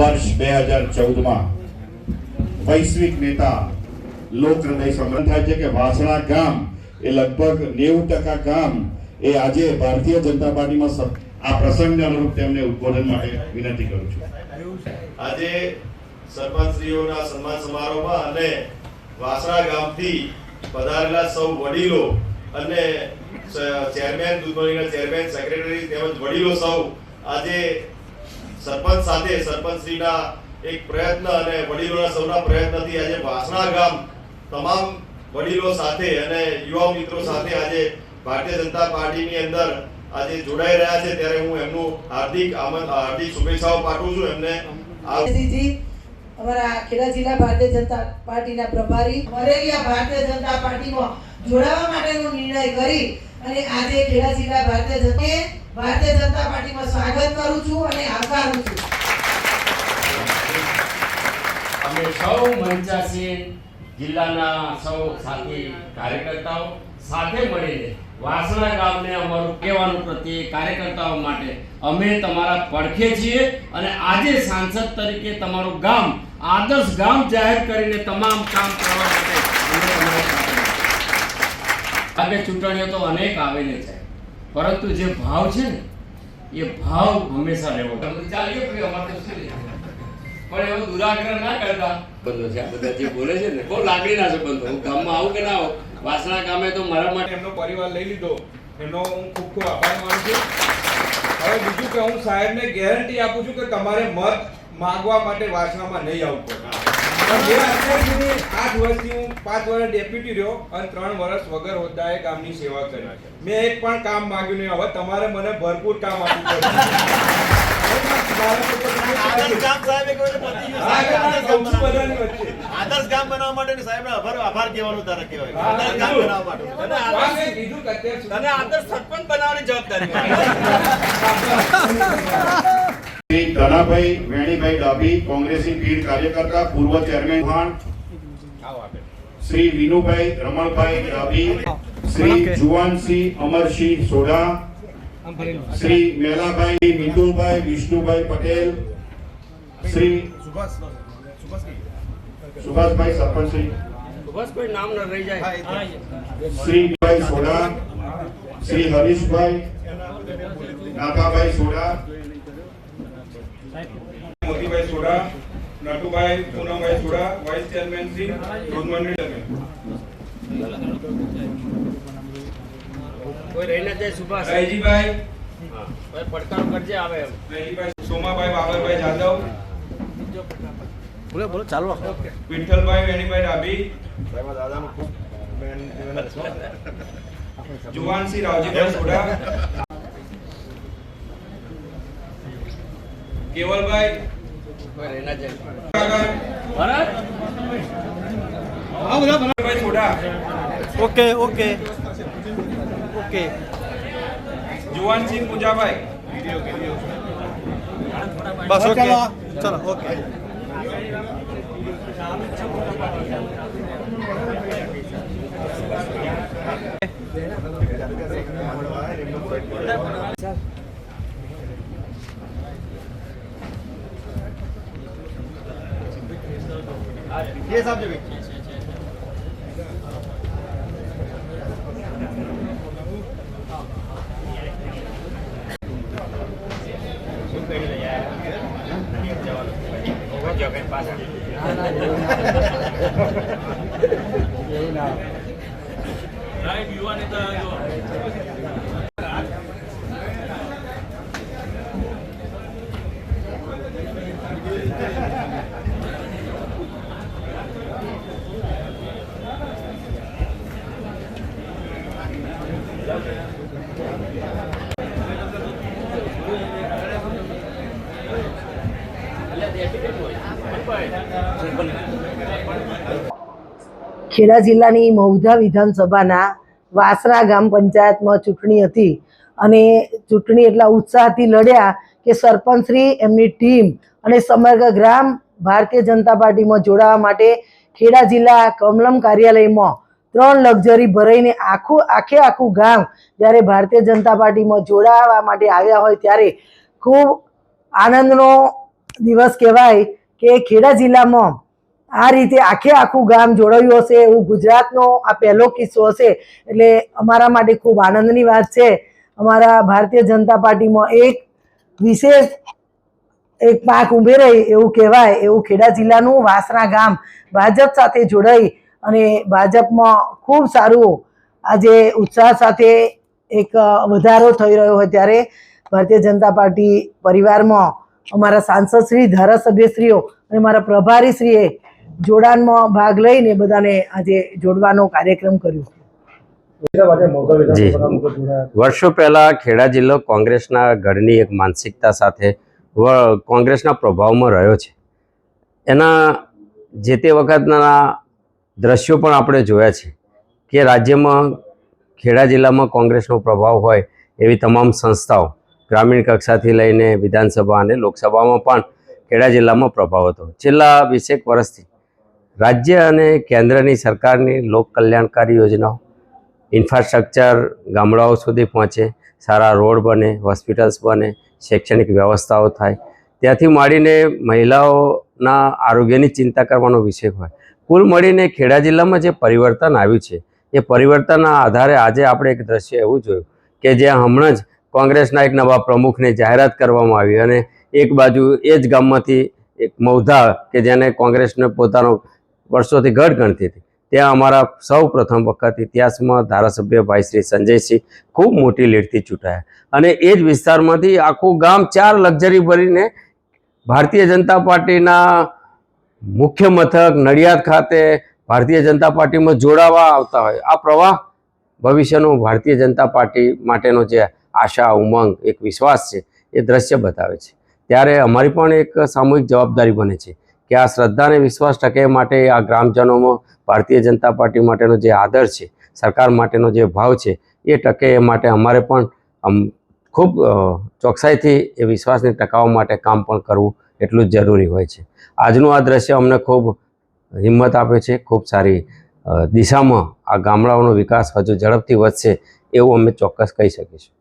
વર્ષ બે હજાર ચૌદમાં વૈશ્વિક નેતા લોક હૃદય સંબંધ થાય છે કે વાસણા ગામ એ લગભગ નેવું ટકા ગામ એ આજે ભારતીય જનતા પાર્ટીમાં આ પ્રસંગને અનુરૂપ તેમને ઉદબોધન માટે વિનંતી કરું છું. આજે સરપંચશ્રીઓના સન્માન સમારોહમાં અને વાસણા ગામથી પધારેલા સૌ વડીલો અને ચેરમેન દૂધમણીના ચેરમેન, સેક્રેટરી તેમજ વડીલો સૌ આજે સરપંચ સાથે સરપંચશ્રીના એક પ્રયત્ન અને વડીલોના સૌના પ્રયત્નથી આજે વાસણા ગામ તમામ વડીલો સાથે અને યુવા મિત્રો સાથે આજે ભારતીય જનતા પાર્ટીની અંદર આજે જોડાઈ રહ્યા છે. ત્યારે હું એમનું હાર્દિક હાર્દિક શુભેચ્છાઓ પાઠવું છું એમને. અમારા ખેડા જિલ્લા ભારતીય જનતા પાર્ટીના પ્રભારી વરેલિયા ભારતીય જનતા પાર્ટીમાં જોડાવા માટેનો નિર્ણય કરી અને આજે ખેડા જિલ્લા ભારતીય જનતા ભારતીય જનતા પાર્ટીમાં સ્વાગત કરું છું અને આવકારું છું. અમે સૌ મંચાસી જિલ્લાના સૌ સાથી કાર્યકર્તાઓ સાથે મળીને વાસણા ગામને અમારું કહેવાનું પ્રત્યે કાર્યકર્તાઓ માટે અમે તમારા પડખે છીએ અને આજે સાંસદ તરીકે તમારું ગામ, આદર્શ ગામ જાહેર કરીને તમામ કામ કરવા માટે અમે કે આગળ ચૂંટણીઓ તો અનેક આવેલી છે. પરંતુ જે ભાવ છે ને એ ભાવ હંમેશા રહેવો ચાલીએ ભાઈ અમારે તો પણ એવો દુરાગ્રહ ના કરતા. બંધો છે. આ બધા જે બોલે છે ને બહુ લાગણીના બંધો. હું ગામમાં આવું કે ના આવું? વાસણા ગામે તો મારા માટે એમનો પરિવાર લઈ લીધો. એનો હું ખૂબ ખૂબ આભાર માનું છું. હવે બીજું કે હું સાહેબને ગેરંટી આપું છું કે તમારે મત માગવા માટે વાસણામાં નહીં આવવું પડે પણ જે અત્યાર સુધી આઠ વર્ષથી હું પાંચ વર્ષ ડેપ્યુટી રહ્યો અને ત્રણ વર્ષ વગર હોદ્દાએ ગામની સેવા કરી. મેં એક પણ કામ માંગ્યું નહીં. હવે તમારે મને ભરપૂર કામ આપવું આદર્શ ગામ બનાવવા માટે. સાહેબ આભાર આભાર કહેવાનું તારે કહેવાય. આદર્શ ગામ. બનાવવા માટે. તને આદર્શ સરપંચ બનાવવાની જવાબદારી ધનાભાઈ વેણીભાઈ ડાભી કોંગ્રેસી પીઢ કાર્યકર્તા પૂર્વ ચેરમેન ખાન શ્રી વિનુભાઈ રમણભાઈ ડાભી શ્રી જુવાનસિંહ અમરસિંહ સોઢા શ્રી મેલાભાઈ મિતુલભાઈ વિષ્ણુભાઈ પટેલ શ્રી સુભાષભાઈ સરપંચ શ્રી બસ કોઈ નામ ન રહી જાય શ્રી ભાઈ Sodha Shri Harishbhai Nathabhai Sodha Motibhai soda Natubhai Poonambhai soda vice chairman Shri દૂધ મંડળી સોમાભાઈ બાબરભાઈ જાદવ. બોલો બોલો ચાલો. Vitthalbhai Venibhai. Juvansinh Ravjibhai Soda Kevalbhai? Okay okay. Okay. Juvansinh Pujabhai. બસ ઓકે. ચલો ઓકે. right you ભાઈ Đấy, view anh ta rồi. Kheda જિલ્લાની મૌધા વિધાનસભાના વાસરા ગામ પંચાયતમાં ચૂંટણી હતી અને ચૂંટણી એટલા ઉત્સાહથી લડ્યા કે સરપંચશ્રી એમની ટીમ અને સમગ્ર ગ્રામ ભારતીય જનતા પાર્ટીમાં જોડાવા માટે ખેડા જિલ્લા કમલમ કાર્યાલયમાં ત્રણ લક્ઝરી ભરાઈને આખું, આખે આખું ગામ જ્યારે ભારતીય જનતા પાર્ટીમાં જોડાવા માટે આવ્યા હોય ત્યારે ખૂબ આનંદનો દિવસ કહેવાય. કે ખેડા જિલ્લામાં આ રીતે આખે આખું ગામ જોડાયું હશે એવું ગુજરાતનો આ પહેલો કિસ્સો હશે. એટલે અમારા માટે ખૂબ આનંદની વાત છે. અમારા ભારતીય જનતા પાર્ટીમાં એક વિશેષ એક પાક ઉમેરાય એવું કહેવાય એવું ખેડા જિલ્લાનું વાસણા ગામ ભાજપ સાથે જોડાઈ અને ભાજપમાં ખૂબ સારું આજે ઉત્સાહ સાથે એક વધારો થઈ રહ્યો હોય ત્યારે ભારતીય જનતા પાર્ટી પરિવારમાં અમારા સાંસદશ્રી ધારાસભ્યશ્રીઓ અને મારા પ્રભારીશ્રીએ જોડાણમાં ભાગ લઈને બધાને આજે જોડવાનો કાર્યક્રમ કર્યો. જી. વર્ષો પહેલા ખેડા જિલ્લો કોંગ્રેસના ગઢની એક માનસિકતા સાથે વ- કોંગ્રેસના પ્રભાવમાં રહ્યો છે. એના જે તે વખતના દ્રશ્યો પણ આપણે જોયા છે કે રાજ્યમાં ખેડા જિલ્લામાં કોંગ્રેસનો પ્રભાવ હોય એવી તમામ સંસ્થાઓ ગ્રામીણ કક્ષાથી લઈને વિધાનસભા અને લોકસભામાં પણ ખેડા જિલ્લામાં પ્રભાવ હતો. છેલ્લા વીસેક વર્ષથી રાજ્ય અને કેન્દ્રની સરકારની લોક કલ્યાણકારી યોજનાઓ ઇન્ફ્રાસ્ટ્રક્ચર ગામડાઓ સુધી પહોંચે, સારા રોડ બને, હોસ્પિટલ્સ બને, શૈક્ષણિક વ્યવસ્થાઓ થાય. ત્યાંથી માંડીને મહિલાઓના આરોગ્યની ચિંતા કરવાનો વિષય હોય. કુલ મળીને ખેડા જિલ્લામાં જે પરિવર્તન આવ્યું છે, એ પરિવર્તનના આધારે આજે આપણે એક દ્રશ્ય એવું જોયું કે જ્યાં હમણાં જ કોંગ્રેસના એક નવા પ્રમુખની જાહેરાત કરવામાં આવી અને એક બાજુ એ જ ગામમાંથી એક મૌધા કે જેને કોંગ્રેસને પોતાનો વર્ષોથી ગઢ ગણતી હતી. ત્યાં અમારા સૌ પ્રથમ વખત ઇતિહાસમાં ધારાસભ્ય ભાઈ શ્રી સંજયસિંહ ખૂબ મોટી લીડથી ચૂંટાયા. અને એ જ વિસ્તારમાંથી આખું ગામ ચાર લક્ઝરી ભરીને ભારતીય જનતા પાર્ટીના મુખ્ય મથક નડિયાદ ખાતે ભારતીય જનતા પાર્ટીમાં જોડાવા આવતા હોય. આ પ્રવાહ ભવિષ્યનો ભારતીય જનતા પાર્ટી માટેનો જે આશા, ઉમંગ, એક વિશ્વાસ છે, એ દ્રશ્ય બતાવે છે. ત્યારે અમારી પણ એક સામૂહિક જવાબદારી બને છે કે આ શ્રદ્ધા અને વિશ્વાસ ટકે માટે આ ગ્રામજનોમાં ભારતીય જનતા પાર્ટી માટેનો જે આદર છે, સરકાર માટેનો જે ભાવ છે, એ ટકે એ માટે અમારે પણ ખૂબ ચોકસાઈથી એ વિશ્વાસને ટકાવવા માટે કામ પણ કરવું એટલું જ જરૂરી હોય છે. આજનું આ દ્રશ્ય અમને ખૂબ હિંમત આપે છે, ખૂબ સારી દિશામાં આ ગામડાઓનો વિકાસ હજુ ઝડપથી વધશે એવું અમે ચોક્કસ કહી શકીશું.